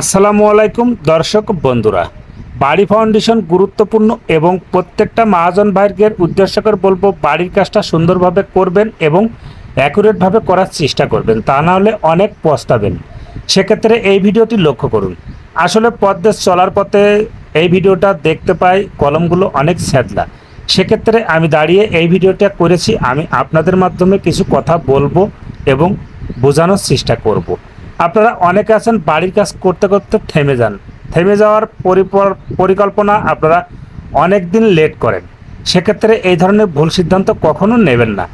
আসসালামু আলাইকুম, দর্শক বন্ধুরা। বাড়ি ফাউন্ডেশন গুরুত্বপূর্ণ এবং প্রত্যেকটা মহাজন ভাইয়ের উদ্দেশ্য করে বলব, বাড়ির কাজটা সুন্দরভাবে করবেন এবং অ্যাকুরেটভাবে করার চেষ্টা করবেন, তা না হলে অনেক পস্তাবেন। সেক্ষেত্রে এই ভিডিওটি লক্ষ্য করুন। আসলে পদ্মের চলার পথে এই ভিডিওটা দেখতে পাই, কলমগুলো অনেক স্যাদলা সেক্ষেত্রে আমি দাঁড়িয়ে এই ভিডিওটা করেছি, আমি আপনাদের মাধ্যমে কিছু কথা বলব এবং বোঝানোর চেষ্টা করব। আপনারা অনেকে আছেন বাড়ির কাজ করতে করতে থেমে যান। থেমে যাওয়ার পরিকল্পনা আপনারা অনেক দিন লেট করেন। সেক্ষেত্রে এই ধরনের ভুল সিদ্ধান্ত কখনো নেবেন না।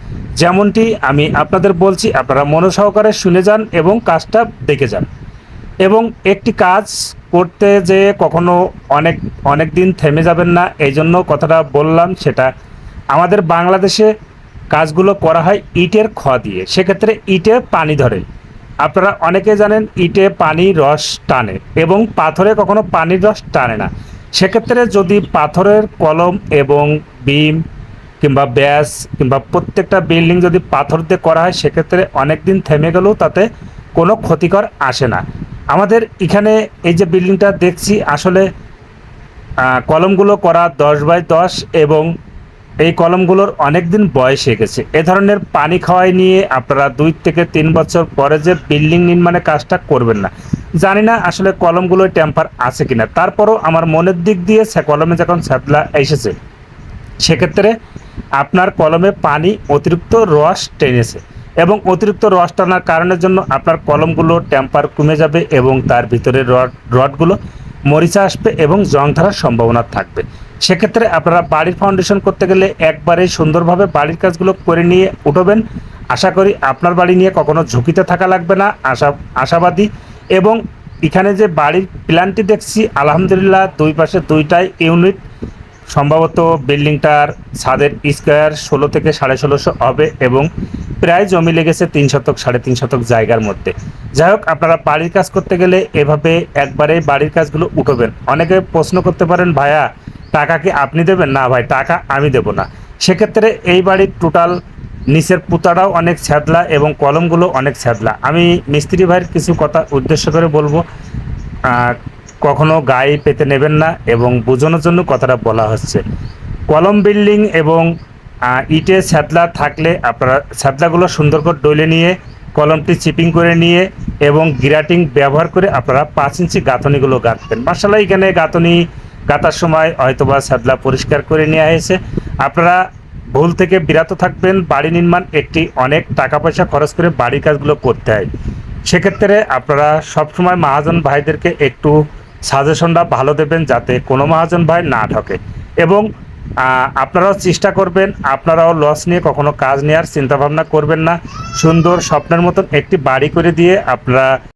যেমনটি আমি আপনাদের বলছি, আপনারা মনোসহকারে শুনে যান এবং কাজটা দেখে যান। এবং একটি কাজ করতে যে কখনো অনেক অনেক দিন থেমে যাবেন না, এই জন্য কথাটা বললাম সেটা আমাদের বাংলাদেশে কাজগুলো করা হয় ইটের খ দিয়ে। সেক্ষেত্রে ইটে পানি ধরে। আপনারা অনেকে জানেন ইটে পানি রস টানে এবং পাথরে কখনো পানির রস টানে না। সেক্ষেত্রে যদি পাথরের কলম এবং বিম কিংবা ব্যাস কিংবা প্রত্যেকটা বিল্ডিং যদি পাথর দিয়ে করা হয়, সেক্ষেত্রে অনেক দিন থেমে গেলেও তাতে কোনো ক্ষতিকর আসে না। আমাদের এখানে এই যে বিল্ডিংটা দেখছি, আসলে কলমগুলো করা দশ বাই দশ এবং এই কলমগুলোর অনেক দিন বয়স হয়ে গেছে। এ ধরনের পানি খাওয়াই নিয়ে আপনারা দুই থেকে তিন বছর পরে যে বিল্ডিং নির্মাণের কাজটা করবেন না, জানি না আসলে কলমগুলো ট্যাম্পার আছে কিনা। তারপরও আমার মনের দিক দিয়ে সে কলমে যখন স্যাদলা এসেছে, সেক্ষেত্রে আপনার কলমে পানি অতিরিক্ত রস টেনেছে এবং অতিরিক্ত রস টানার কারণের জন্য আপনার কলমগুলো ট্যাম্পার কমে যাবে এবং তার ভিতরে রড, রডগুলো মরিচা আসবে এবং জং ধরার সম্ভাবনা থাকবে। সেক্ষেত্রে আপনারা বাড়ির ফাউন্ডেশন করতে গেলে একবারে সুন্দরভাবে বাড়ির কাজগুলো করে নিয়ে উঠবেন। আশা করি আপনার বাড়ি নিয়ে কখনো ঝুঁকিতে থাকা লাগবে না। আশা, আশাবাদী। এবং এখানে যে বাড়ির প্ল্যানটি দেখছি, আলহামদুলিল্লাহ দুই পাশে দুইটাই ইউনিট সম্ভবত বিল্ডিংটার ছাদের স্কোয়ার ষোলো থেকে সাড়ে ষোলোশো হবে এবং প্রায় জমি লেগেছে তিন শতক, সাড়ে তিন শতক জায়গার মধ্যে। যাই হোক, আপনারা বাড়ির কাজ করতে গেলে এভাবে একবারে বাড়ির কাজগুলো উঠবেন। অনেকে প্রশ্ন করতে পারেন, ভাইয়া, টাকা কি আপনি দেবেন? না ভাই, টাকা আমি দেব না। সেক্ষেত্রে এই বাড়ির টোটাল নিচের পুতাটাও অনেক ছ্যাদলা এবং কলমগুলো অনেক ছ্যাদলা আমি মিস্ত্রি ভাইয়ের কিছু কথা উদ্দেশ্য করে বলব। কখনো গায়ে পেতে নেবেন না এবং বোঝানোর জন্য কথাটা বলা হচ্ছে। কলম বিল্ডিং এবং ইটে ছ্যাদলা থাকলে আপনারা ছ্যাদলাগুলো সুন্দর করে ডলে নিয়ে, কলমটি চিপিং করে নিয়ে এবং গ্রাটিং ব্যবহার করে আপনারা পাঁচ ইঞ্চি গাঁথনিগুলো গাঁথবেন। মার্শাল্লাহ এখানে গাঁথনি গাঁথার সময় হয়তোবা ছ্যাদলা পরিষ্কার করে নেওয়া হয়েছে। আপনারা ভুল থেকে বিরত থাকবেন, বাড়ি নির্মাণ একটি অনেক টাকা পয়সা খরচ করে বাড়ির কাজগুলো করতে হয়। সেক্ষেত্রে আপনারা সবসময় মহাজন ভাইদেরকে একটু সাজেশনটা ভালো দেবেন যাতে কোনো মহাজন ভাই না ঠকে এবং আপনারাও চেষ্টা করবেন, আপনারাও লস নিয়ে কখনো কাজ নেওয়ার চিন্তাভাবনা করবেন না। সুন্দর স্বপ্নের মতন একটি বাড়ি করে দিয়ে আপনারা